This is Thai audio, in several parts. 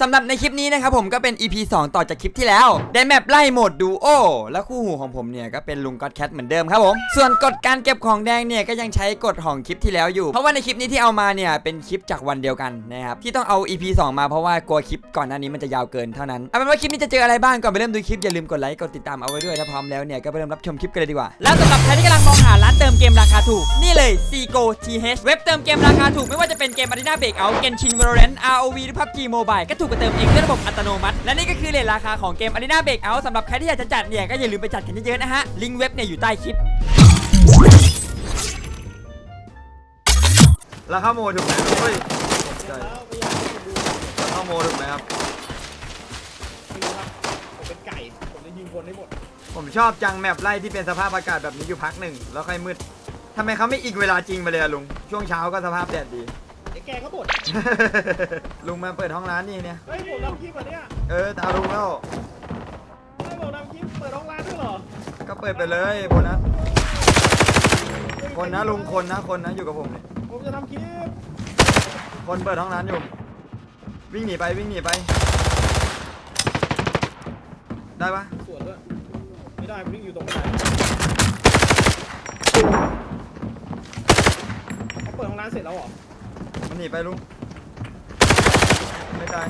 สำหรับในคลิปนี้นะครับผมก็เป็น EP 2 ต่อจากคลิปที่แล้ว ได้แมปไล่โหมดดูโอและคู่หูของผมเนี่ยก็เป็นลุงก็อดแคทเหมือนเดิมครับผม ส่วนกฎการเก็บของแดงเนี่ยก็ยังใช้กฎของคลิปที่แล้วอยู่ เพราะว่าในคลิปนี้ที่เอามาเนี่ยเป็นคลิปจากวันเดียวกันนะครับที่ต้องเอา EP 2 มาเพราะว่ากลัวคลิปก่อนหน้านี้มันจะยาวเกินเท่านั้นเอาเป็นว่าคลิปนี้จะเจออะไรบ้างก่อนไปเริ่มดูคลิปอย่าลืมกดไลค์กดติดตามเอาไว้ด้วยถ้าพร้อมแล้วเนี่ยก็ไปเริ่มรับชมคลิปกันเลยดีกว่า แล้วสำหรับใครที่กำลังมองหาร้านเติมเกมราคาถูกนี่เลย Seago TH เว็บเติมเกมราคาถูกไม่ว่าจะเป็นเกม Arena Breakout Genshin Valorant ROV หรือ PUBG Mobile ก็ถกกว่าเติมเองด้วยระบบอัตโนมัติ และนี่ก็คือเรทราคาของเกม Arena Breakout สำหรับใครที่อยากจะจัดเนี่ยก็อย่าลืมไปจัดกันเยอะๆนะฮะลิงก์เว็บเนี่ยอยู่ใต้คลิป ราคาโมถูกไหมเฮ้ยใช่แล้วไม่อยากให้คุณดูราคาโมถูกไหมครับ ไม่รู้ครับผมเป็นไก่ ผมจะยิงคนได้หมด ผมชอบจังแมปไล่ที่เป็นสภาพอากาศแบบนี้อยู่พักหนึ่ง แล้วค่อยมืดทำไมเขาไม่อิงเวลาจริงไปเลยอะลุง ช่วงเช้าก็สภาพแดดดี แกก็บ่นลุงมาเปิดห้องร้านนี่เนี่ย เฮ้ยผมทำคลิปอะเนี่ยเออตาลุงแล้วให้ผมทำคลิปเปิดห้องร้านด้วยเหรอก็เปิดไปเลยโบนัสคนนะลุงคนนะคนนะอยู่กับผมเนี่ยผมจะทำคลิปคนเปิดห้องร้านอยู่ วิ่งหนีไปวิ่งหนีไป ได้ปะสวนด้วยไม่ได้ผมวิ่งอยู่ตรงไหนเขาเปิดห้องร้านเสร็จแล้วเหรอ มันหนีไปลุงไม่ตาย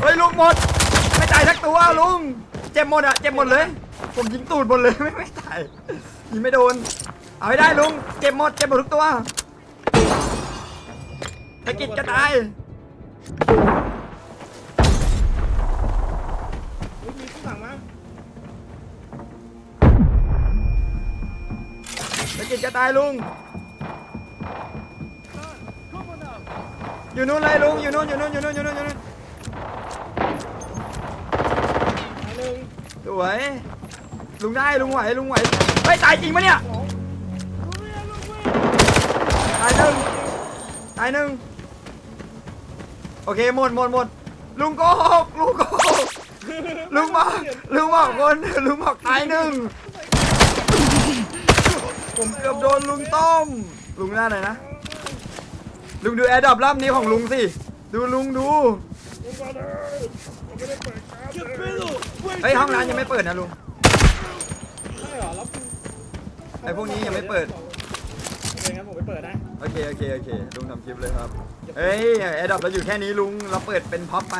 เฮ้ยลุงหมด ไม่ตายสักตัวลุงเจ็บหมดอะเจ็บหมดเลย ผมยิงตูดหมดเลยไม่ไม่ตายยิงไม่โดน เอาให้ได้ลุงเจ็บหมดเจ็บหมดทุกตัวตะกิดจะตายเฮ้ยมีผู้สั่งมาตะกิดจะตายลุง อยู่นู้นเลยลุงอยู่นู้นอยู่นู้นอยู่นู้นอยู่นู้นอยู่นู้นหนึ่งสวยลุงได้ลุงไหวลุงไหวเฮ้ยตายจริงปะเนี่ยสองตายหนึ่งตายหนึ่งโอเคหมดหมดหมดลุงโกหกลุงโกหกลุงบอกลุงบอกคนลุงบอกตายหนึ่งผมเกือบโดนลุงต้มลุงหน้าไหนนะ ลุงดูแอร์ดรอปรอบนี้ของลุงสิ ดูลุงดูผมมาเลยผมไม่ได้เปิดการ์ดเลยเฮ้ยห้องร้านยังไม่เปิดนะลุงใช่เหรอแล้วคุณไอ้พวกนี้ยังไม่เปิด โอเคงั้นผมไปเปิดนะโอเคโอเคโอเคลุงทำคลิปเลยครับเฮ้ยแอร์ดรอปเราอยู่แค่นี้ลุงเราเปิดเป็นพ็อปไป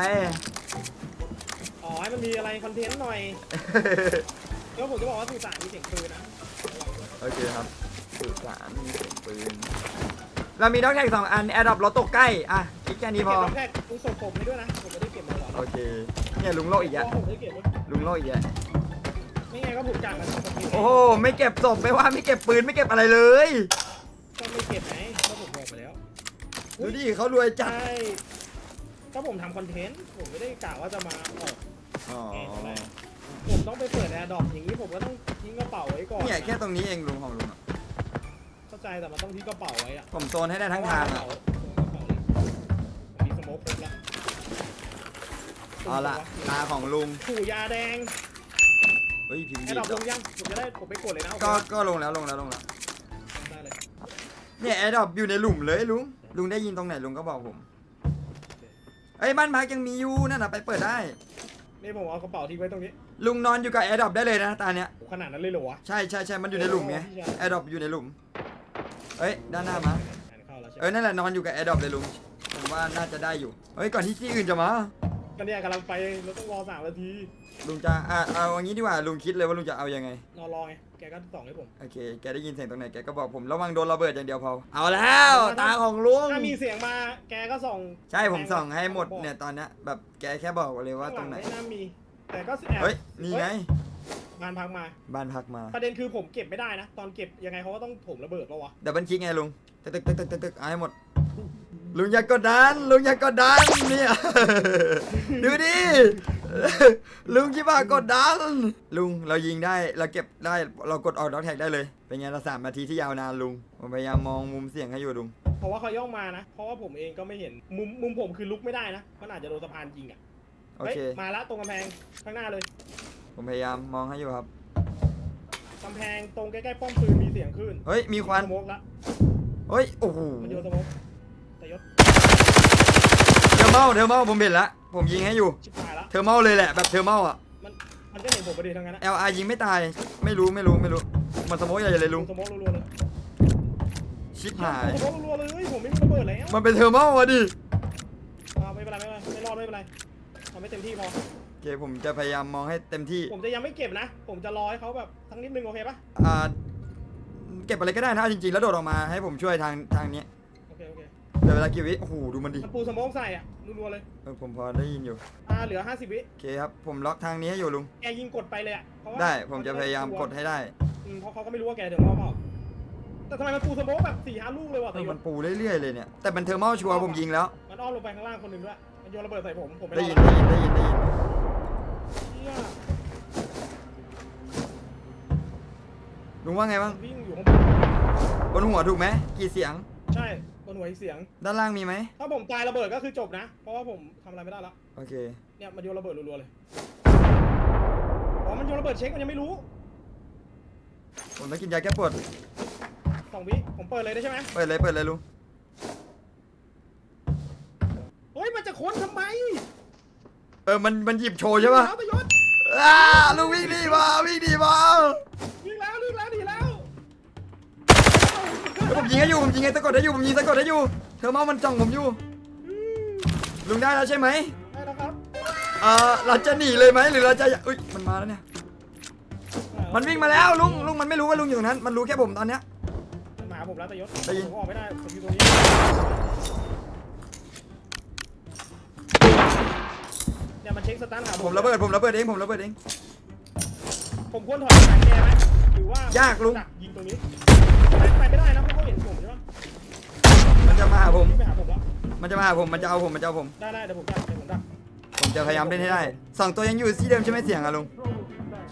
อ๋อให้มันมีอะไรคอนเทนต์หน่อยแล้วผมจะบอกว่าสื่อสารมีเสียงปืนนะโอเคครับสื่อสารมีเสียงปืน เรามีด็อกแท็กสองอันแอร์ดรอปเราตกใกล้ อะอีกแค่นี้พอ เก็บแพ็กคุณส่งผมให้ด้วยนะ ผมไม่ได้เก็บมาหรอกโอเค เนี่ยลุงโลกอีกแล้วผมไม่ได้เก็บลุงโลกอีกแล้วไม่ไงก็ผมจ่ายมาสองปีโอ้โห ไม่เก็บศพไม่ว่าไม่เก็บปืนไม่เก็บอะไรเลย ก็ไม่เก็บไงก็ผมบอกไปแล้วดูดิเขารวยจัด ใช่ก็ผมทำคอนเทนต์ ผมไม่ได้กะว่าจะมาออกอ๋อผมต้องไปเปิดแอร์ดรอปอย่างนี้ผมก็ต้องทิ้งกระเป๋าไว้ก่อนเนี่ยแค่ตรงนี้เองลุงของลุงอะเข้า ใจแต่มันต้องทิ้งกระเป๋าไว้อะผมโซนให้ได้ทั้งทางอะ มีสโมกครบแล้วเอาละตาของลุงขู่ยาแดงเฮ้ยพิมพ์แอดีร์ดรอปดลงยังผมจะได้ผมไปกดเลยนะโอเคก็ก็ลงแล้วลงแล้วลงแล้วได้เลยเนี่ยแอร์ดรอปอยู่ในหลุมเลยลุงลุงได้ยินตรงไหนลุงก็บอกผมเอ้ยบ้านพักยังมีอยู่นั่นน่ะไปเปิดได้นี่ผมเอากระเป๋าทิ้งไว้ตรงนี้ ลุงนอนอยู่กับแอร์ดรอปได้เลยนะตาเนี้ยโอ้ขนาดนั้นเลยเหรอวะ ใช่ใช่ใช่มันอยู่ในหลุมไงแอร์ดรอปอยู่ในหลุม เอ้ยด้านหน้ามาอ่านเข้าแล้วใช่เอ้ยนั่นแหละนอนอยู่กับแอร์ดรอปเลยลุงผมว่าน่าจะได้อยู่เฮ้ยก่อนที่ที่อื่นจะมา ก็เนี่ยกำลังไปเราต้องรอสามนาทีลุงจะอะเอาอย่างนี้ดีกว่าลุงคิดเลยว่าลุงจะเอายังไงนอนรอไงแกก็ส่องให้ผม โอเคแกได้ยินเสียงตรงไหนแกก็บอกผมระวังโดนระเบิดอย่างเดียวพอเอาแล้วตาของลุงถ้ามีเสียงมาแกก็ส่องใช่ผมส่องให้หมดเนี่ยตอนเนี้ยแบบแกแค่บอกเลยว่าตรงไหน ข้งลัไม่น่ามี แต่ก็แอบเฮ้ยนี่ไง งานพังมา บ้านพักมาประเด็นคือผมเก็บไม่ได้นะ ตอนเก็บยังไงเขาก็ต้องถมระเบิดปะวะเดี๋ยวบันคิกไงลุงตึกตึกตึกตึกตึกตึกเอาให้หมด ลุงอย่ากดดัน ลุงอย่ากดดันเนี่ย ดูดิ ลุงคิดว่ากดดัน ลุงเรายิงได้เราเก็บได้เรากดออกด็อกแท็กได้เลย เป็นไงเราสามนาทีที่ยาวนานลุงผมพยายามมองมุมเสียงให้อยู่ลุง เพราะว่าเขาย่องมานะ เพราะว่าผมเองก็ไม่เห็นมุมมุมผมคือลุกไม่ได้นะ มันอาจจะโดนสะพานยิงอะโอเฮ้ยเคมาละตรงกำแพงข้างหน้าเลย ผมพยายามมองให้อยู่ครับ กำแพงตรงใกล้ๆป้อมปืนมีเสียงขึ้นเฮ้ย มีควัน สโมกละเฮ้ย โอ้โหมันโยนสโมกแต่ยศเดี๋ยวอร์เมลเทอร์เมลผมเห็นละ ผมยิงให้อยู่ ชิบหายละเทอร์เมลเลยแหละ แบบเทอร์เมลอะ มันมันก็เห็นผมประเดี๋ยวทั้งนั้นนะ LR ยิงไม่ตาย ไม่รู้ไม่รู้ไม่รู้ มันสโมกใหญ่เลยลุงสมองรัวๆเลยชิบหายสมองรัวๆเลยผมไม่มีระเบิดแล้วมันเป็นเทอร์เมลอะดิ อ่าไม่เป็นไรไม่เป็นไรไม่รอดไม่เป็นไรทำให้เต็มที่พอโอ เคผมจะพยายามมองให้เต็มที่ ผมจะยังไม่เก็บนะ ผมจะรอให้เขาแบบทั้งนิดนึงโอเคปะอ่า เก็บอะไรก็ได้นะเอาจริงๆ แล้วโดดออกมาให้ผมช่วยทางทางนี้โอเคโอเคเดี๋ยวเวลากี่วิโอ้โหดูมันดิมันปูสมองใส่อะรัวๆเลยเออผมพอได้ยินอยู่อ่าเหลือ 50 วิโอเคครับ ผมล็อกทางนี้ให้อยู่ลุง แกยิงกดไปเลยอะเพราะว่าได้ผมจะพยายามกดให้ได้อืมเพราะเขาก็ไม่รู้ว่าแกเดือดร้อนเปล่าแต่ทำไมมันปูสมองแบบสี่ห้าลูกเลยว่ะเอแต่อยมันศปูเรื่อยๆเลยเนี่ย แต่เป็นเทอร์เมลชัวร์ผมยิงแล้ว มันอ้อมลงไปข้างล่างคนหนึ่งด้วยมันโยนระเบิดใส่ผมผมไม่รได้อดยินละได้ยินได้ยินได้ยิน เหี้ยลุงว่าไงบ้างวิ่งอยู่ข้างบนบนหัวถูกไหมกี่เสียง ใช่บนหัวอีกเสียง ด้านล่างมีไหมถ้าผมตายระเบิดก็คือจบนะ เพราะว่าผมทำอะไรไม่ได้ละโอเค เนี่ยมันโยนระเบิดรัวๆเลยอ๋อมันโยนระเบิดเช็คมันยังไม่รู้ผมต้องกินยาแก้ปวดสองวิผมเปิดเลยได้ใช่ไหมเปิดเลยเปิดเลยลุงเฮ้ยมันจะค้นทำไม เออมันมันหยิบโชว์ใช่ปะแล้วตยศอ้าลุงวิ่งดีมาวิ่งดีมายิงแล้วยิงแล้วดีแล้วเฮ้ยผมยิงให้อยู่ผมยิงให้สะกดได้อยู่ผมยิงสะกดได้อยู่เทอร์เมลมันจ้องผมอยู่อืมลุงได้แล้วใช่ไหมได้แล้วครับเออเราจะหนีเลยไหมหรือเราจะอุ้ยมันมาแล้วเนี่ยมันวิ่งมาแล้วลุงลุงมันไม่รู้ว่าลุงอยู่ตรงนั้น มันรู้แค่ผมตอนเนี้ยมันมาหาผมแล้วตยศได้ยินผมออกไม่ได้ผมอยู่ตรงนี้ เนี่ยมันเช็คสตาร์ทหาผมระเบิดผมระเบิดเองผมระเบิดเอง ผมควรถอยหาแกไหมหรือว่ายากลุง ดัยิงตรงนี้ไปไปไม่ได้นะเพราะเขาเห็นผมใช่ปะมันจะมาหาผมวิ่งไปหาผมแล้วมันจะมาหาผมมันจะเอาผมมันจะเอาผม ได้ได้เดี๋ยวผมดักเดี๋ยวผมดักผมจะพยายามเล่นให้ได้สองตัวยังอยู่ที่เดิมใช่ไหมเสียงอะลุง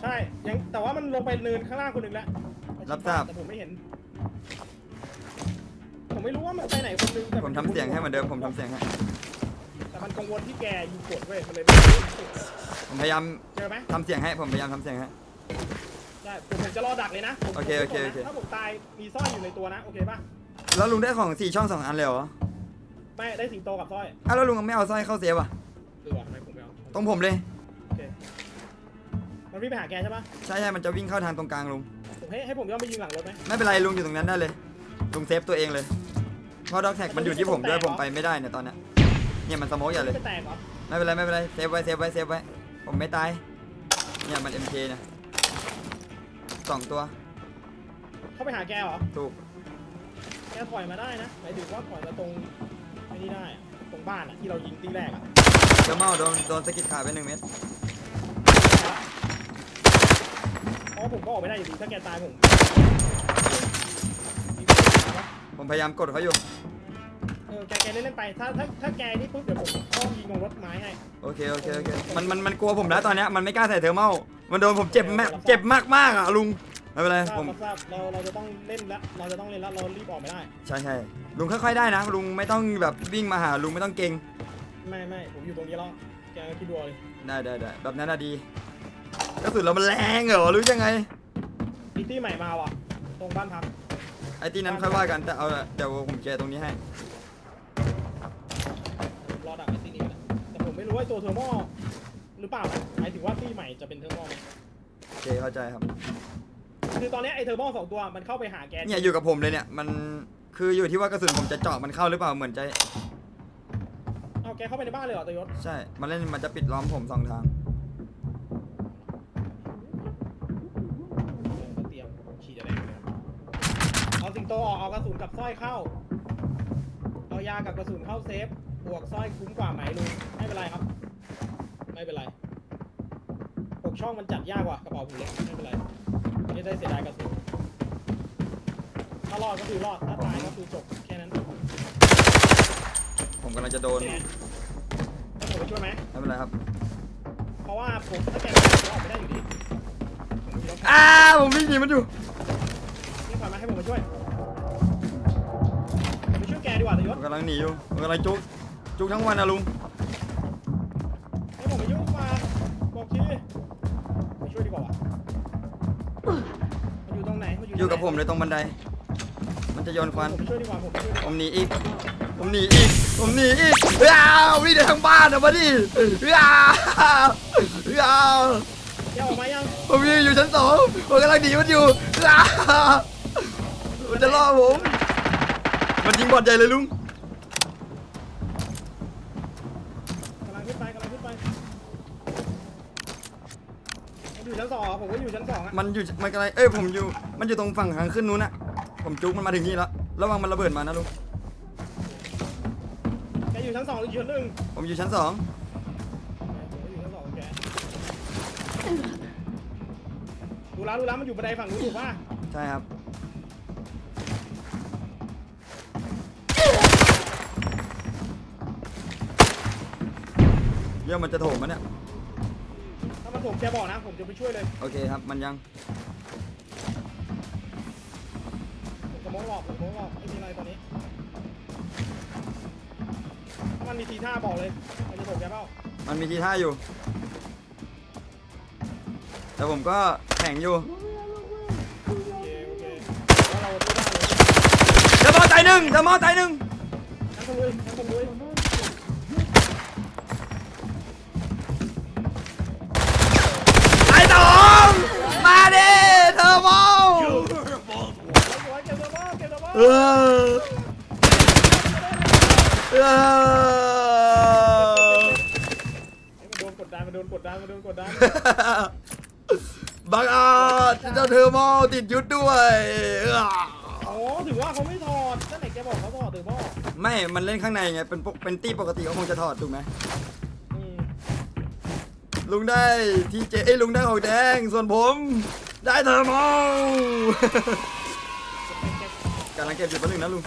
ใช่ยังแต่ว่ามันลงไปเนินข้างล่างคนหนึ่งแล้วรับทราบ แต่ผมไม่เห็น ผมไม่รู้ว่ามันไปไหนคนหนึงแต่ผมทำเสียงให้เหมือนเดิมผมทำเสียงให้ แต่มันกังวลที่แกยิงกดเว้ยมันเลยไม่รู้สึกผมพยายามเจอไหมทำเสียงให้ ผมพยายามทำเสียงให้ ได้ผมผมจะรอดักเลยนะผมโอเคโอเคโอเค ถ้าผมตายมีสร้อยอยู่ในตัวนะโอเคป่ะแล้วลุงได้ของสี่ช่องสองอันเลยเหรอไม่ได้สิงโตกับสร้อยอ้าวแล้วลุงไม่เอาสร้อยเข้าเซฟอะหรือว่าทำไมผมไม่เอาตรงผมเลย โอเคมันวิ่งไปหาแกใช่ปะใช่ใช่มันจะวิ่งเข้าทางตรงกลางลุง ผมให้ให้ผมย่อมไปยิงหลังรถไหมไม่เป็นไรลุงอยู่ตรงนั้นได้เลย ลุงเซฟตัวเองเลย เพราะด็อกแท็กมันอยู่ที่ผมด้วยผมไปไม่ได้เนี่ยตอนเนี้ย เนี่ยมันสโมกอย่าเลยไม่แตกเหรอไม่เป็นไรไม่เป็นไรเซฟไว้เซฟไว้เซฟไว้ ผมไม่ตาย เนี่ยมัน MK เนี่ยสองตัวเข้าไปหาแกเหรอ ถูกแกถอยมาได้นะหมายถึงว่าถอยมาตรงไอ้นี่ได้อะตรงบ้านอะที่เรายิงตีแรกอะเจ้าเมาโดนโดนสะกิดขาไปหนึ่งเม็ดเพราะว่าผมก็ออกไม่ได้อยู่ดีถ้าแกตายผมผมพยายามกดเขาอยู่เออ แกแกเล่นเล่นไป ถ้าถ้าถ้าแกนี่ปุ๊บเดี๋ยวผมต้องยิงลงรถไม้ให้โอเคโอเคโอเคมันมันมันกลัวผมแล้วตอนเนี้ยมันไม่กล้าใส่เทอร์เมลมันโดนผมเจ็บแม่เจ็บมากมากๆอะลุงไม่เป็นไรทราบผมทราบเราเราจะต้องเล่นแล้วเราจะต้องเล่นแล้วเรารีบออกไม่ได้ ใช่ใช่ลุงค่อยๆได้นะลุงไม่ต้องแบบวิ่งมาหาลุงไม่ต้องเก่งไม่ไม่ผมอยู่ตรงนี้แล้วแกคิดดูเอาเลยได้ได้ได้แบบนั้นอะดีกระสุนเรามันแรงเหรอหรือยังไงมีตี้ใหม่มาว่ะ ตรงบ้านพักไอ้ที่นั้นค่อยว่ากันแต่เอาละเดี๋ยวผมเคลียร์ตรงนี้ให้ รอดักไอ้ตี้นี้นะแต่ผมไม่รู้ ว่าไอ้ตัวเทอร์โมหรือเปล่านะหมายถึงว่าตี้ใหม่จะเป็นเทอร์โมไหมโอเคเข้าใจครับ คือตอนเนี้ยไอ้เทอร์โมสองตัวมันเข้าไปหาแกเนี่ยอยู่กับผมเลยเนี่ยมันคืออยู่ที่ว่ากระสุนผมจะเจาะมันเข้าหรือเปล่าเหมือนจะเอาแกเข้าไปในบ้านเลยเหรอตยศใช่ มันเล่นมันจะปิดล้อมผมสองทางเออก็เตรียมขี่จะแดงเลยเอาสิงโตออกเอากระสุนกับสร้อยเข้า เอายากับกระสุนเข้าเซฟ บวกสร้อยคุ้มกว่าไหมลุงไม่เป็นไรครับ ไม่เป็นไรปกช่องมันจัดยากกว่ากระเป๋าผมเล็กไม่เป็นไรไม่ได้เสียดายกระสุนถ้ารอดก็คือรอดถ้าตายก็คือจบแค่นั้นผมกำลังจะโดนเนี่ยให้ผมไปช่วยไหมไม่เป็นไรครับ เพราะว่าผมถ้าแกไม่ได้ผมออกไม่ได้อยู่ดีผมมีรถอ้าผมวิ่งหนีมันอยู่นี่ผ่านมาให้ผมมาช่วยผมไปช่วยแกดีกว่าตยผศมกำลังหนีอยู่ผมกำลังจุก จุกทั้งวันนะลุงให้ผมไปยุ่งมาบอกทีไปช่วยดีกว่าว่ะมันอยู่ตรงไหนมันอยู่อยู่กับผมเลยตรงบันได มันจะโยนควันผมไปช่วยดีกว่าผมไปช่วยดีกผว่ามหนีอีก ผมหนีอีก ผมหนีอีกอ้าววิ่งในทั้งบ้านอะมาดิอ้าวอ้าวแกออกมายังผมยืนอยู่ชั้นสองผมกำลังหนีมันอยู่อ้าวมันจะล่อผม มันยิงบอลใหญ่เลยลุง กำลังขึ้นไปกำลังขึ้นไปผมอยู่ชั้นสองผมก็อยู่ชั้นสองอะ มันอยู่มันกำลังเอ้ยผมอยู่ มันอยู่ตรงฝั่งทางขึ้นนู้นอะผมจุกมันมาถึงนี่แล้ว ระวังมันระเบิดมานะลุง แกอยู่ชั้นสองหรืออยู่ชั้นหนึ่งผมอยู่ชั้นสองผมก็อยู่ชั้นสองของแกดูแล้วดูแล้วมันอยู่บันไดฝั่งนู้นอยู่ป่ะใช่ครับเรื่องมันจะโถมมันเนี่ย ถ้ามันผมแกบอกนะ ผมจะไปช่วยเลย โอเคครับ มันยัง ผมจะมองหลอกผมมองหลอกไม่มีอะไรตอนนี้ ถ้ามันมีทีท่าบอกเลยมันจะผมแกเปล่ามันมีทีท่าอยู่ แต่ผมก็แข่งอยู่โอเคโอเคว่าเราไม่ได้เลยจะมอใจหนึ่งจะมอใจหนึ่งทั้งคนเลยทั้งคนเลย เก็บตัวบ้าเออเออมันโดนกดดันมันโดนกดดันมันโดนกดดันบังอาจเจ้าเทอร์โมติดยุดด้วยเอออ๋อถือว่าเขาไม่ถอดนั่นไหนแกบอกเขาถอดถือว่าไม่ มันเล่นข้างในไง เป็นปกเป็นตี้ปกติเขาคงจะถอดถูกไหม อืมลุงได้ทีเจเอ้ยลุงได้ของแดง ส่วนผม ได้เทอร์โม กำลังเก็บอยู่แป๊บนึงนะลุง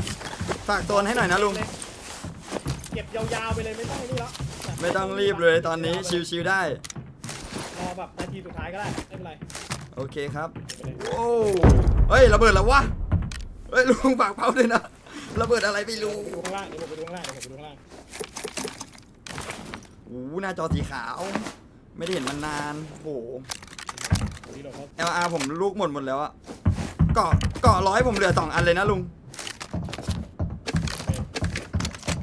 ฝากโซนให้หน่อยนะลุง เก็บยาวๆไปเลยไม่ต้องนี่แล้วไม่ต้องรีบเลยตอนนี้ชิวๆได้ รอแบบนาทีสุดท้ายก็ได้ไม่เป็นไรโอเคครับเก็บไปเลยโอ้เฮ้ยระเบิดแล้ววะ เฮ้ยลุงฝากเผาด้วยนะระเบิดอะไรไม่รู้ไปดูข้างล่างเดี๋ยวผมไปดูข้างล่างเดี๋ยวผมไปดูข้างล่างโอ้หน้าจอสีขาว ไม่ได้เห็นมันนานโอ้โห นี่เราเขา LR ผมลูกหมดหมดแล้วอะ เกาะเกาะร้อยผมเหลือสองอันเลยนะลุง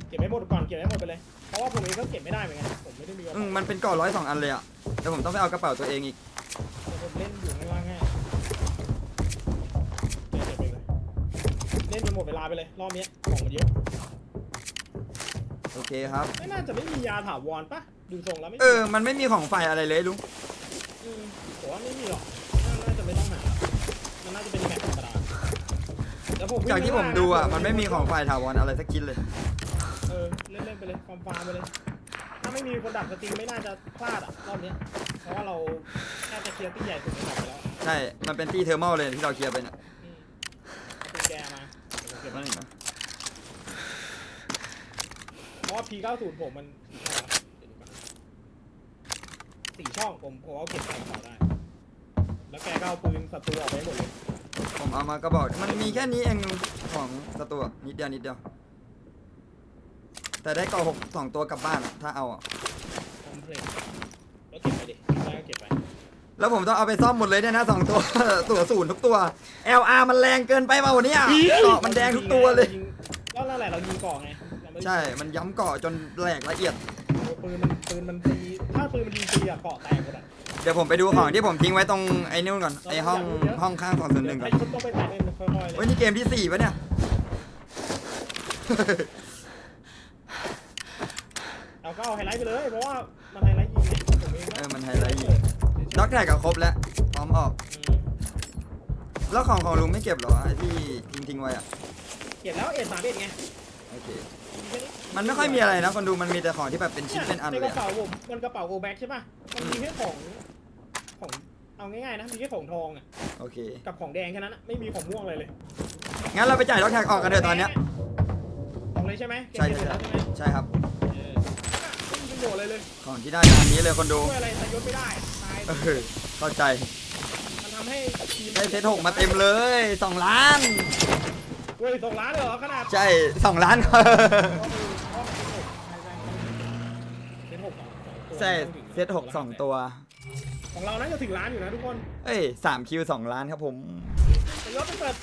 เก็บให้หมดก่อนเก็บให้หมดไปเลยเพราะว่าผมเองก็เก็บไม่ได้เหมือนกันผมไม่ได้มีกระอืเป๋ามมันเป็นเกาะร้อยสองอันเลยอะแต่ผมต้องไปเอากระเป๋าตัวเองอีก ผมเล่นอยู่ข้างล่างให้เก็บไปเลยเล่นจนหมดเวลาไปเลยรอบนี้ของมันเยอะโอเคครับ ไม่น่าจะไม่มียาถาวรปะดูทรงแล้วไม่มีเออมันไม่มีของไฟอะไรเลยลุง มผมว่าไม่มีหรอกน่าจะไม่ต้องหามันน่าจะเป็น แมปธรรมดาแต่ผมวิ่งจากที่ผมดูอะข้างล่างมันไม่มีของไฟถาวรอะไรสักชิ้นเลย เออเล่นเล่นๆไปเลยฟาร์มฟาร์มไปเลย ถ้าไม่มีคนดักสตรีมไม่น่าจะพลาดอะรอบนี้เพราะว่าเราแค่จะเคลียร์ที่ใหญ่สุดในแมปไปแล้วใช่ มันเป็นตี้เทอร์มอลเลยที่เราเคลียร์ไปเนี่ยอืมเอาเป็นแกมาเดี๋ยวผมเก็บนั่ไว้นเองนะเพราะว่า P90 ผมมันสี่ช่องผมผมเอาเก็บใส่กระเป๋าได้ แล้วแกก็เอาปืนศัตรูออกไปให้หมดเลย ผมเอามากระบอก มันมีแค่นี้เองของสตัวนิดเดียวนิดเดียว แต่ได้เกาะหกสองตัวกลับบ้านอะถ้าเอาอะคอมเพลตแล้วเก็บไปดิได้ก็เก็บไปแล้วผมต้องเอาไปซ่อมหมดเลยเนี่ยนะสองตัว ตัวศูนย์ทุกตัว LR มันแรงเกินไปเปล่าเนี่ยเกาะมันแดงทุกตัวเลยยิงก็นั่นแหละเรายิงก่อไงเราไม่ได้ใช่ มันย้ำเกาะจนแหลกละเอียด ปืนมันปืนมันตีถ้าปืนมันยิงตีอะเกาะแตกหมดอะ เดี๋ยวผมไปดูของที่ผมทิ้งไว้ตรงไอ้นู่นก่อนไอ้ห้องห้องข้างสองศูนย์หนึ่งก่อนไอ้คนต้องไปแต่เล่นค่อยๆเลเฮ้ยยนี่เกมที่สี่ปะเนี่ยเราก็เอาไฮไลท์ไปเลยเพราะว่ามันไฮไลท์ยิงไงผมเองก็เออมันไฮไลท์ยิง ด็อกแท็กกับครบแล้วพร้อมออก อืมแล้วของของลุงไม่เก็บเหรอไอ้ที่ทิ้งทิ้งๆไว้อะเก็บแล้วเอ็ดสามเอ็ดไงโอเคมีแค่นี้มันไม่ค่อยมีอะไรนะคนดูมันมีแต่ของที่แบบเป็นชิ้นเป็นอันในเลกยระอะเป๋าผมมันกระเป๋าโอแบ็กใช่ป่ะมันมีแค่ของ ของเอาง่ายๆนะมีแค่ของทองอะโอเค กับของแดงแค่นั้นอะไม่มีของม่วงอะไรเลยงั้นเราไปจ่ายด็อกแท็กออกกันเถอะตอนเนี้ย ของเลยใช่ไหมใช่เก็บใช่เสร็จแล้วใช่ไหมใช่ครับ เออไม่มีประโยชน์อะไรเลยของที่ได้ตามนี้เลยคนดูช่วยอะไรนายศไม่ได้ตายเออเข้าใจ มันทำให้ทีมได้เซตหกมาเต็มเลยสองล้าน เว้ยสองล้านเลยเหรอขนาด ใช่สองล้าน ใช่เซตหกสองตัว ของเราน่าจะถึงล้านอยู่นะทุกคนเอ้ยสามคิวสองล้านครับผม แต่ยศไปเปิด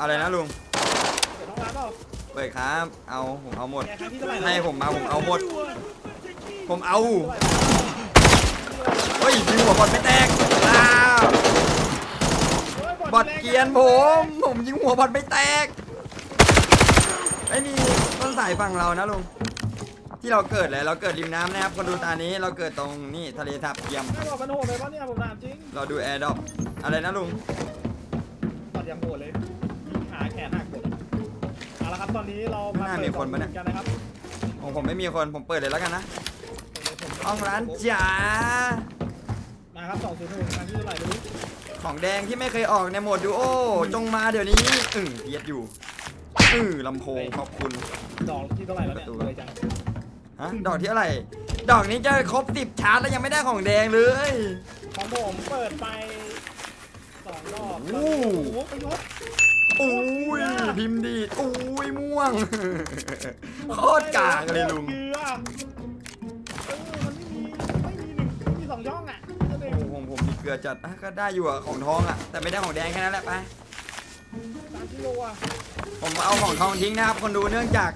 อะไรนะลุงเปิดน้องร้านเปล่าเปิดครับ เอาผมเอาหมด แกครั้งที่เท่าไหร่แล้วให้ผมมาผมเอาหมด ผมเอา เฮ้ยยิงหัวบอลไม่แตกอ้าวเฮ้ยบอลเกรียนผม ผมยิงหัวบอลไม่แตก ไอ้นี่ต้นสายฝั่งเรานะลุง ที่เราเกิดเลยเราเกิดริมน้ำนะครับคนดูตานี้เราเกิดตรงนี่ทะเลทับเทียม ไม่บอกมันโหดไปปะเนี่ยผมถามจริงเราดูแอร์ดอปอะไรนะลุงตอนยังโหดเลยยิงขาแขนหักหมดเอาละครับตอนนี้เรามาข้างหน้าเปิมีดคนปะเนี่ยกันนะครับของผมไม่มีคนผมเปิดเลยแล้วกันนะห้องร้านจ๋ามาครับ2 0 1ครั้งที่เท่าไหร่ไม่รู้ของแดงที่ไม่เคยออกในโหมดดูโอจงมาเดี๋ยวนี้อึ่งเพียดอยู่อือลำโพงขอบคุณดอกที่เท่าไหร่แล้วเนี่ยประตูเลยจัง ฮะดอกที่เท่าไหร่ ดอกนี้จะครบสิบชาร์จแล้วยังไม่ได้ของแดงเลย ของผมเปิดไปสองรอบโอ้โอ้โห ประยุทธ์อุ้ยพิมพ์ดีดอุ้ยม่วง โคตรกากเลยลุง เกลือเออมันไม่มีไม่มีหนึ่งไม่มีสองช่องอะนั่นเองโอ้ผมผมมีเกลือจัดอะก็ได้อยู่อะของทองอะแต่ไม่ได้ของแดงแค่นั้นแหละไป สามกิโลอะผมเอาของทองทิ้งนะครับคนดูเนื่องจาก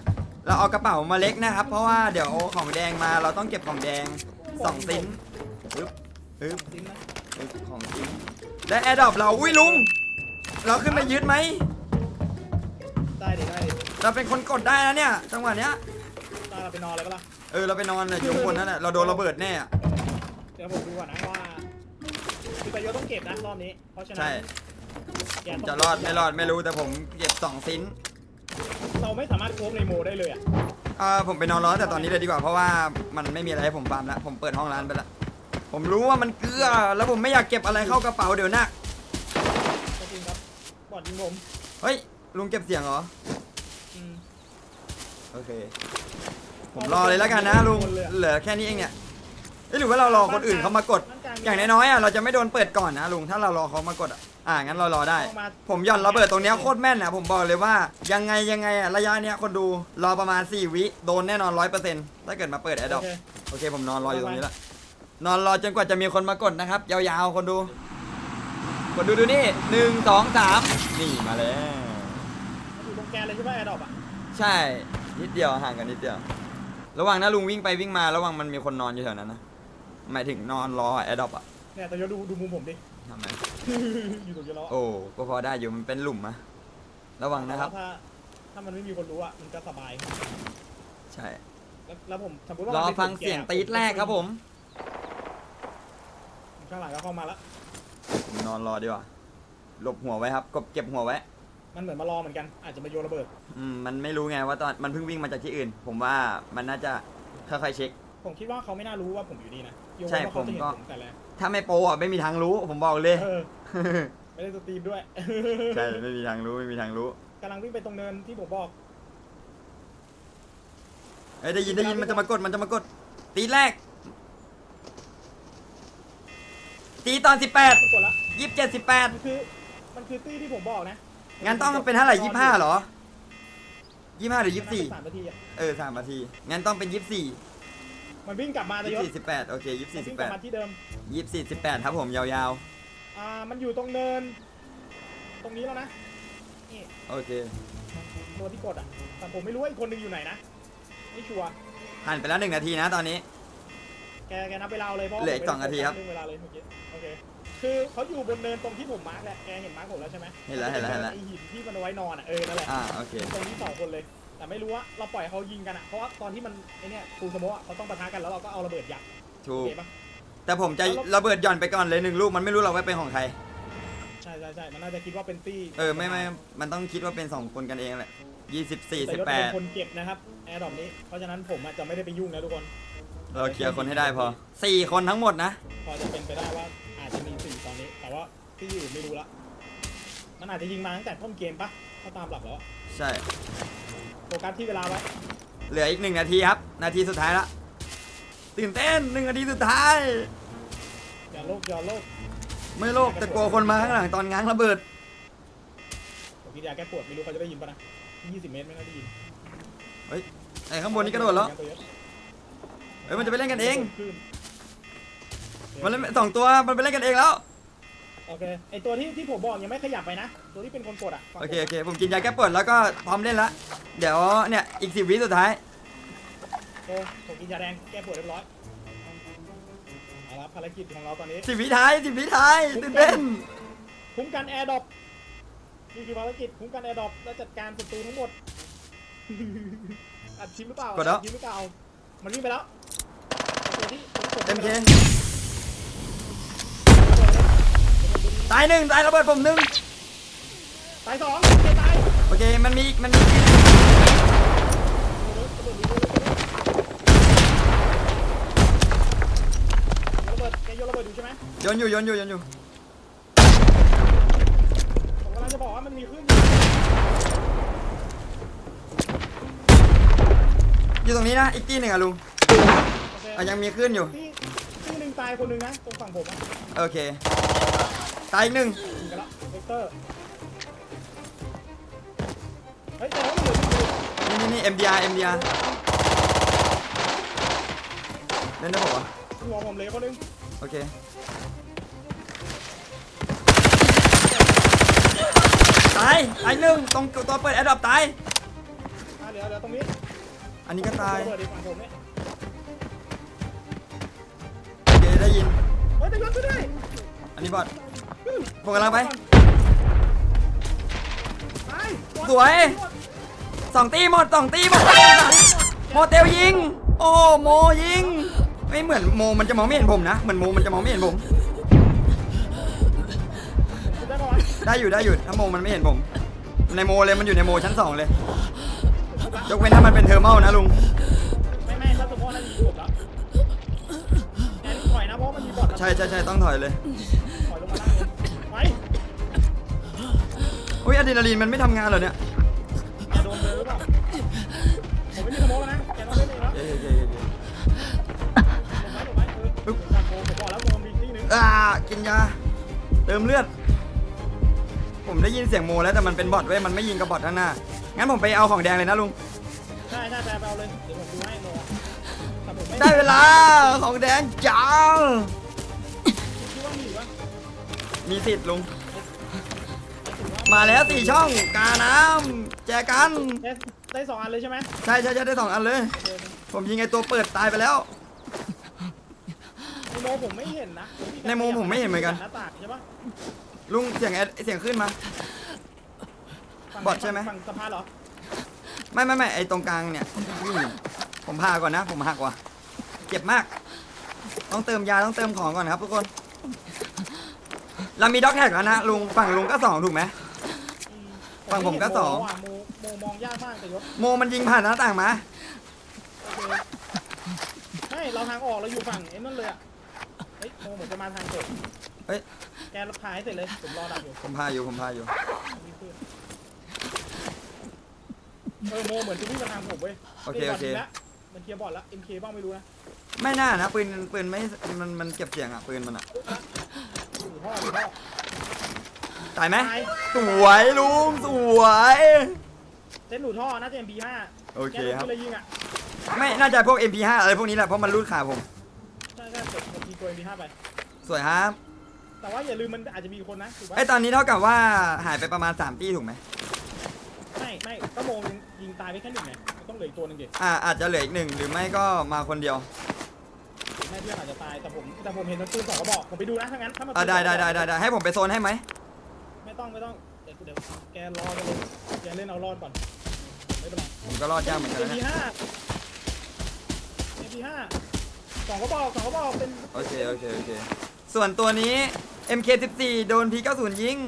เราเอากระเป๋ามาเล็กนะครับ เพราะว่าเดี๋ยวของแดงมาเราต้องเก็บของแดงสองซินปึ๊บปึ๊บจริงนะปึ๊บของซินและแอร์ดรอปเราอุ้ยลุง เราขึ้นไปยึดไหมได้ดิได้ดิเราเป็นคนกดได้นะเนี่ยจังหวะเนี้ยได้เราไปนอนเลยปะล่ะเออเราไปนอนเลยอยู่ข้างบนนั่นแหละเราโดนระเบิดแน่อะเดี๋ยวผมดูก่อนนะว่าคือประโยชน์ต้องเก็บนะรอบนี้เพราะฉะนั้นใช่แกต้องจะรอดไม่รอดไม่รู้แต่ผมเก็บสองซิน เราไม่สามารถโค้งในโมได้เลยอะอ่าผมไปนอนรอแต่ตอนนี้เลยดีกว่าเพราะว่ามันไม่มีอะไรให้ผมฟาร์มแล้วผมเปิดห้องร้านไปแล้วผมรู้ว่ามันเกลือแล้วผมไม่อยากเก็บอะไรเข้ากระเป๋าเดี๋ยวหนักก็จริงครับบอดยิงผมเฮ้ยลุงเก็บเสียงเหรออืมโอเค ผมรอเลยแล้วกันนะลุงเหลือแค่นี้เองเนี่ย เอ้ยหรือว่าเรารอคนอื่นเขามากด อย่างน้อยๆอะเราจะไม่โดนเปิดก่อนนะลุงถ้าเรารอเขามากดอะอ่างั้นเรารอได้ ผมหย่อนระเบิดตรงเนี้ยโคตรแม่นนะผมบอกเลยว่ายังไงยังไงอะระยะเนี้ยคนดูรอประมาณ 4 วิโดนแน่นอน100%ถ้าเกิดมาเปิดแอดดอโอเคโอเคผมนอนรออยู่ตรงนี้ละนอนรอจนกว่าจะมีคนมากดนะครับ ยาวๆคนดูคนดูดูนี่หนึ่งสองสามนี่มาแล้วอยู่ตรงแกนเลยใช่ไหมแอร์ดรอปอะใช่นิดเดียวห่างกันนิดเดียว ระหว่างนะลุงวิ่งไปวิ่งมาระหว่างมันมีคนนอนอยู่แถวนั้นนะ หมายถึงนอนรอแอดดอปอะเนี่ยแต่เดี๋ยวดูดูมุมผมดิ ทำไม อยู่ตรงเยอะแล้วโอ้ก็พอได้อยู่มันเป็นหลุมอะระวังนะครับ ถ้า ถ้ามันไม่มีคนรู้อะมันจะสบาย ใช่ แล้วแล้วผมสมมติว่ารอฟังเสียงตีดแรกครับผม ข้างหลังก็เข้ามาแล้ว นอนรอดีกว่าหลบหัวไว้ครับกบเก็บหัวไว้ มันเหมือนมารอเหมือนกัน อาจจะมาโยนระเบิด อืมมันไม่รู้ไงว่าตอนมันเพิ่งวิ่งมาจากที่อื่น ผมว่ามันน่าจะค่อยๆเช็ค ผมคิดว่าเขาไม่น่ารู้ว่าผมอยู่นี่นะ โยนใช่ว่าเขาจะเห็นผมก็ผมแต่แรกถ้าไม่โปรอะไม่มีทางรู้ ผมบอกเลย เออไม่ได้สตรีมด้วยใช่ไม่มีทางรู้ไม่มีทางรู้กำลังวิ่งไปตรงเนินที่ผมบอก เอ้ยได้ยินได้ยินมันจะมากดมันจะมากด ตีแรก ตีตอนสิบแปดมันกดละยี่สิบเจ็ดสิบแปดมันคือมันคือตี้ที่ผมบอกนะงั้นต้องเป็นเท่าไหร่ยี่ห้าเหรอยี่ห้าหรือยี่สี่สามนาทีอะเออสามนาทีงั้นต้องเป็นยี่สี่ มันวิ่งกลับมาแต่ยี่ยศสี่สิบแปดโอเคยี่มัสี่นสิวิ่บงแปกลับดมาที่เดิม ยี่สี่สิบแปดครับผมยาวอ่า มันอยู่ตรงเนิน ตรงนี้แล้วนะ นี่ๆ โอเคตัวที่กดอะ แต่ผมไม่รู้ว่าอีกคนหนึงอยู่ไหนนะ ไม่ชัวร์ ผ่านไปแล้วหนึ่งนาทีนะตอนนี้ แกแกนับเวลาเลยเพราะว่าเหลืออีกผมสองนาทีครับเรื่องเวลาเลยเมื่อกี้โอเคคือเขาอยู่บนเนินตรงที่ผมมาร์กแหละแกเห็นมาร์กผมแล้วใช่ไหมเห็นแล้วเห็นแล้วเห็นแล้ว ไอหินที่มันเอาไว้นอนอะเออนั่นแหละอ่าโอเค ตรงนี้สองคนเลย แต่ไม่รู้ว่าเราปล่อยเขายิงกันอะเพราะว่าตอนที่มันไอเนี้ยฟูลสโมะอะเขาต้องปะทะกันแล้วเราก็เอาระเบิดยัดถูโอกเคปะแต่ผมจะระเบิดหย่อนไปก่อนเลยหนึ่งลูกมันไม่รู้หรอกว่าเป็นของใคร ใช่ใช่ใช่มันน่าจะคิดว่าเป็นตี้เออไม่ไม่มันต้องคิดว่าเป็นสองคนกันเองแหละยี่สิบสี่แต่สิบยศแปเป็ดนคนเก็บนะครับแอร์ดรอปนี้เพราะฉะนั้นผมอะจะไม่ได้ไปยุ่งนะทุกคน เราเคลียร์คนให้ได้พอสี่คนทั้งหมดนะ พอจะเป็นไปได้ว่าอาจจะมีสี่ตอนนี้ แต่ว่าที่อื่นไม่รู้ละ มันอาจจะยิงมาตั้งแต่ต้นเกมปะถ้าตามหลักแล้วอะใช่โฟ กัสที่เวลาไว้เหลืออีกหนึ่งนาทีครับ นาทีสุดท้ายละตื่นเต้นหนึ่งนาทีสุดท้าย อย่าโลกอย่าโลกไม่โลกแต่กลัวคนมาข้างหลังตอนง้างระเบิดผมกินยาแก้ปวดไม่รู้เขาจะได้ยินปะนะ20 เมตรไม่น่าได้ยินไอ้ข้างบนนี่กระโดดแล้วเฮ้ยมันจะไปเล่นกันเองขึ้นมันเล่นสองตัวมันไปเล่นกันเองแล้ว โอเคไอตัวที่ที่ผมบอกยังไม่ขยับไปนะ ตัวที่เป็นคนกดอะฝั่งโอเคผมโอเคผมกินยาแก้ปวดแล้วก็พร้อมเล่นละเดี๋ยวเนี่ยอีกสิบวิสุดท้ายโอเคผมกินยาแดงแก้ปวดเรียบร้อยเอาละภารกิจของเราตอนนี้ สิบวิท้ายสิบวิท้ายตื่นเต้นคุ้มกันแอร์ดรอปนี่คือภารกิจคุ้มกันแอร์ดรอปและจัดการศัตรูทั้งหมด อัดคลิปหรือเปล่ากดแล้ว อัคลิปหรือเปล่า มันวิ่งไปแล้วตัวที่ตัวที่กดเต็มเค ตายหนึ่งตายระเบิดผมหนึ่งตายสองเคตายโอเคมันมีอีกมันมีระเบิดแกโยนระเบิดอยู่ใช่ไหมโยนอยู่โยนอยู่โยนอยู่ผมกำลังจะบอกว่ามันมีขึ้นอยู่ตรงนี้นะอีกที่หนึ่งอะลุงโอเคอะยังมีขึ้นอยู่ ที่ที่หนึ่งตายคนหนึ่งนะตรงฝั่งผมอะโอเค ตายอีกหนึ่งยิงกันแล้วเวกเตอร์เฮ้ยแต่ว่ามันเหลือที่นี่นี่นี่ MDR MDR เล่นได้ปะวะหัวผมเลยคนหนึงโอเคตายตายหนึ่งตรงตัวเปิดแอดดอปตาย อะเหลือเหลือตรงนี้อันนี้ก็ตายระเบิดอีกฝั่งผมเนี่ยโอเคได้ยินเฮ้ยแต่ยศช่วยด้วยอันนี้บอด ผมกำลังไปตายสวย สองตีหมดสองตีหมดโมเตลยิง โอ้โมยิง ไม่เหมือนโมมันจะมองไม่เห็นผมนะ เหมือนโมมันจะมองไม่เห็นผมคุณได้ปะวะได้อยู่ได้อยู่ถ้าโมมันไม่เห็นผม ในโมเลยมันอยู่ในโมชั้นสองเลย ยกเว้นถ้ามันเป็นเทอร์เมลนะลุง ไม่ไม่ถ้าสมมติว่านั่นยิงจบแล้วแอนถอยนะเพราะมันมีบอทใช่ใช่ใช่ต้องถอยเลย อุ้ยอะดรีนาลีนมันไม่ทำงานเหรอเนี่ยแกโดนเลยหรือเปล่าผมไม่มีสโมองแล้วนะแกต้องเล่นเองแล้วเย้เย้เย้เย้ลงไหมลงไหมเออปึ๊บผมบอกผมบอกแล้วผมมีที่หนึงอ่ากินยาเติมเลือด ผมได้ยินเสียงโมแล้วแต่มันเป็นบอทเว้ยมันไม่ยิงกับบอทข้างหน้างั้นผมไปเอาของแดงเลยนะลุง ใช่ใช่ไปเอาเลยเดี๋ยวผมดูให้โลแต่ผมไม่ได้เวลาของแดงจ้าคิดว่ามีอยู่ปะมีสิทธิ์ลุงไม่ถือว่ามาแล้วสี่ช่องกาน้ำแจกันได้ได้สองอันเลยใช่ไหมใช่ใช่ใช่ได้สองอันเลยโอเคผมยิงไอตัวเปิดตายไปแล้ว ในโมผมไม่เห็นนะในโมผมไม่เห็นเหมือนกัน หน้าต่างใช่ปะลุงเสียงแอดเสียงขึ้นมา ฝั่งบอทใช่ไหม ฝั่งสะพานเหรอไม่ไม่ไม่ไอตรงกลางเนี่ยนี่ผมพาก่อนนะ ผมหักว่ะเจ็บมาก ต้องเติมยาต้องเติมของก่อนครับทุกคน เรามีด็อกแท็กแล้วนะลุงฝั่งลุงก็สองถูกไหมอืม ฝั่งผมก็สองโมะโมโมมองยากมากแต่ยศโมมันยิงผ่านหน้าต่างมาโอเคใช่เราทางออกเราอยู่ฝั่งไอ้นั่นเลยอะเฮ้ยโมเหมือนจะมาทางเกิดเฮ้ย แกรับพายให้เสร็จเลยผมรอดักอยู่ผมพาอยู่ ผมพาอยู่ มีเพื่อนเออโมเหมือนจะวิ่งมาทางผมเว้ยโอเคนี่บโอทเคยิงละมันเคลียร์บอลแล้ว MK บ้างไม่รู้นะไม่น่านะปืนปืนไม่ มันมันเก็บเสียงอะปืนมันอะอยู่ท่ออยู่ท่อ ตายไหมตาย สวยลุงสวยเส้นหนูท่อน่าจะ MP5 โอเคแกโดนครับปืนเลยยิงอะไม่น่าจะพวก MP5 อะไรพวกนี้แหละเพราะมันรูดขาผม ใช่ใช่กดกดทีตัว MP5 ไป สวยครับแต่ว่าอย่าลืมมันอาจจะมีคนนะถูกปะไอยตอนนี้เท่ากับว่าหายไปประมาณ3ตีถูกไหมไม่ไม่ก็โมยิงยิงตายไปแค่หนึ่งไงมันต้องเหลืออีกตัวหนึงดิอ่าอาจจะเหลืออีกหนึ่งหรือไม่ก็มาคนเดียวแม่เพื่อนอาจจะตายแต่ผมแต่ผมเห็นมันปืนสองกระบอกผมไปดูนะถ้างั้นถ้ามันอ่าได้ได้ได้ได้ได้ให้ผมไปโซนให้ไหม ไม่ต้องไม่ต้องเดี๋ยวเดี๋ยวแกรอไปเลยแกเล่นเอารอดก่อนไม่เป็นไรผมก็รอดยากเหมือนกันนะ MP5 MP5 สองกระบอกสองกระบอกเป็นโอเคโอเคโอเค ส่วนตัวนี้ MK14 โดน P90 ยิง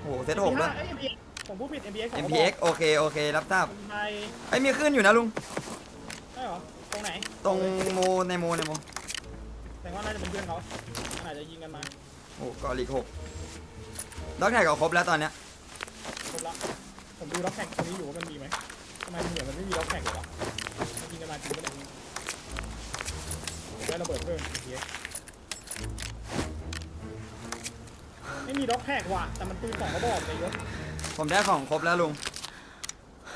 โอ้โหเซตหกแล้วเอ้ย MPX ผมพูดผิด MPX สองกระบอก MPX โอเคโอเครับทราบคนไทยไอยมีขึ้นอยู่นะลุง ใช่เหรอตรงไหนตรงโมในโมในโมแต่ว่าน่าจะเป็นเพื่อนเขาอาจจะยิงกันมาโอ้ก็ลีกหกด็อกแท็กก็ครบแล้วตอนเนี้ยครบละผมดูล็อกแท็กตรงนี้อยู่ว่ามันมีไหมทำไมเหมือนมันไม่มีล็อกแท็กเลยวะมันยิงกันมาจริงก็เลยได้ระเบิดเพิ่ม MPX ไม่มีล็อกแท็กว่ะ แต่มันปืนสองกระบอกเลยยศผมได้ของครบแล้วลุง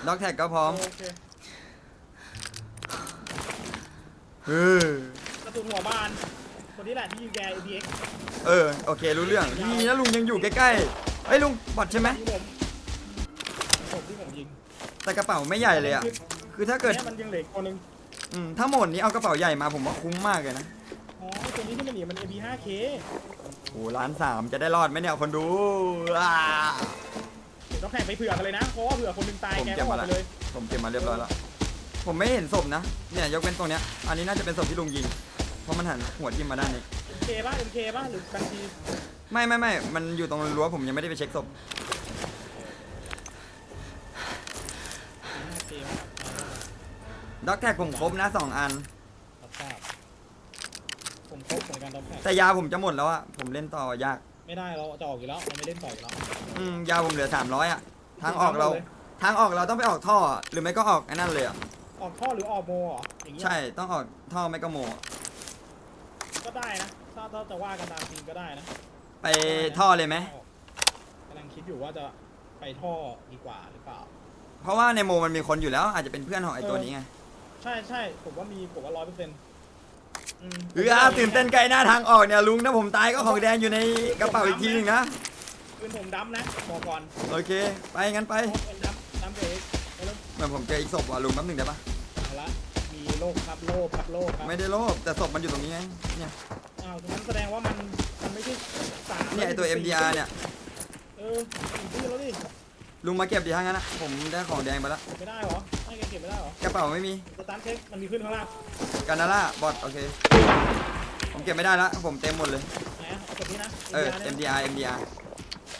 ด็อกแท็กก็พร้อมโอเคเออกระสุนหัวบาน คนนี้แหละที่ยิงแก APX เออโอเครู้เรื่องนี่นะลุงยังอยู่ใกล้ๆเฮ้ยลุงบอดใช่ไหมที่ผมผมที่ผมยิงแต่กระเป๋าไม่ใหญ่เลยอะคือถ้าเกิดนี่ยมันยังเหลืออกตัวหนึงอืมถ้าหมดนี้เอากระเป๋าใหญ่มาผมว่าคุ้มมากเลยนะอ๋อตัวนี้ที่มันหนีมัน AP5K โอ้ล้านสามจะได้รอดไหมเนี่ยคนดูอ่าเดี๋ยวต้องแข่งไปเผื่อกันเลยนะ เพราะว่าเผื่อคนหนึงตายผมแกเก็ก็บออมากแล้วไปเลยผมเก็บมาเรียบร้อยแล้วผมไม่เห็นศพนะเนี่ยยกเป็นตรงเนี้ยอันนี้น่าจะเป็นศพที่ลุงยิง เพราะมันหันหัวทิ่มมาด้านนี้ เคป่ะ MK ป่ะหรือกันทีไม่ไม่ไม่มันอยู่ตรงรั้วผมยังไม่ได้ไปเช็คศพ 5K ป่ะด็อกแท็กผมครบนะสองอัน รับทราบผมครบเหมือนกันตอนแข่งแต่ยาผมจะหมดแล้วอะผมเล่นต่อยาก ไม่ได้เราจะออกอยู่แล้วเราไม่เล่นต่ออยู่แล้ว อืมยาผมเหลือ300อะทางออกเรา ทางออกเราต้องไปออกท่ออะหรือไม่ก็ออกไอ้นั่นเลยอะออกท่อหรือออกโมเหรออย่างเงี้ยใช่ต้องออกท่อไม่ก็โมอะ ก็ได้นะถ้าถ้าจะว่ากันตามจริงก็ได้นะไปท่อเลยไหมกำลังคิดอยู่ว่าจะไปท่อดีกว่าหรือเปล่า เพราะว่าในโมมันมีคนอยู่แล้ว อาจจะเป็นเพื่อนของไอ้ตัวนี้ไงใช่ใช่ผมว่ามีผมว่าร้อยเปอร์เซ็นต์เอออาตื่นเต้นใกล้หน้าทางออกเนี่ยลุงถ้าผมตายก็ของแดงอยู่ในกระเป๋าอีกทีหนึงนะปืนผมดำนะบอกก่อนโอเค ไปงั้นไปเป็นดำดำเบรกเอาเลยเหมือนผมเจออีกศพว่ะลุงแป๊บหนึงได้ปะเอาละมี โลกครับโลกครับโลกครับไม่ได้โลภแต่ศพมันอยู่ตรงนี้ไงเนี่ยอ้าวตรงนั้นแสดงว่ามันมันไม่ใช่สามเนี่ยไอตัว MDR เนี่ยเออสี่ที่แล้วดิลุงมาเก็บดีทั้งนั้นนะผมได้ของแดงไปแล้วเก็บไม่ได้เหรอให้แกเก็บไม่ได้เหรอกระเป๋าไม่มีสตาร์ทเช็คมันมีขึ้นข้างล่างกานาล่าบอทโอเคผมเก็บไม่ได้ละผมเต็มหมดเลยไหนอะเอาแบบนี้นะเออเนี่ย MDR MDR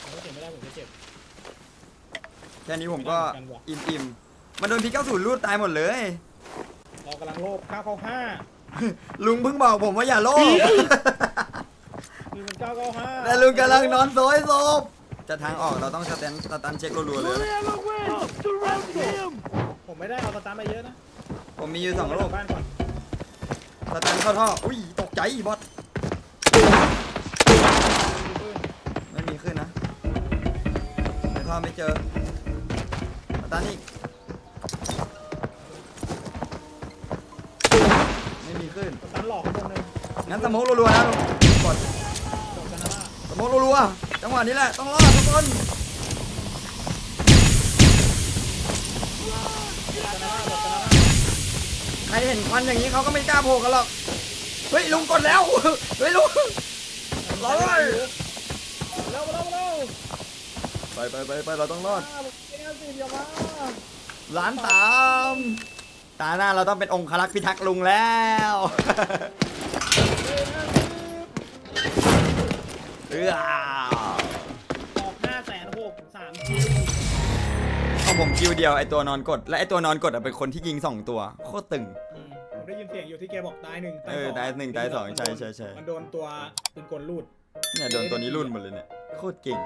ผมก็เก็บไม่ได้ผมจะเก็บ แค่นี้ผมก็ไม่ได้เหมือนกันว่ะ อิ่มอิ่มๆมันโดนพีเก้าศูนย์รูดตายหมดเลย เรากำลังโลภข้าวเข้าห้าลุงเพิ่งบอกผมว่าอย่าโลภมีมันเก้าเก้าห้าแต่ลุงกำลังนอนโซยศพจะทางออกเราต้องสแตนสตันเช็ครัวๆเลย ผมไม่ได้เอาสตาร์ทมาเยอะนะผมมีอยู่สองลูกบ้านก่อนสแตนเข้าท่ออุ้ยตกใจบอสมีปืนไม่มีขึ้นนะในท่อไม่เจอสแตนอีก ขึ้นสตาร์ทหลอกคนหนึ่งงั้นสโมกรัวๆนะลุงกดจบกันนะว่าสโมกรัวๆจังหวะนี้แหละต้องรอดทุกคนจบกันนะว่าจบกันนะว่าใครเห็นควันอย่างนี้เขาก็ไม่กล้าโผล่กันหรอกเฮ้ยลุงกดแล้วเฮ้ยลุงรอดเร็วเร็วเร็วไปไปไปไปเราต้องรอดอ้าวเอ็งสิเดียวมา ล้านสาม ตาหน้าเราต้องเป็นองครักษ์พิทักษ์ลุงแล้ว เออออกห้าแสนหกสามคิวเอาผมคิวเดียวไอตัวนอนกด และไอตัวนอนกดอะเป็นคนที่ยิงสองตัวโคตรตึง อืมผมได้ยินเสียงอยู่ที่แกบอกตายหนึ่งเออตายหนึ่งตายสองใช่ใช่ใช่ มันโดนตัวปืนกลลูด เนี่ยโดนตัวนี้รุ่นหมดเลยเนี่ยโคตรเก่ง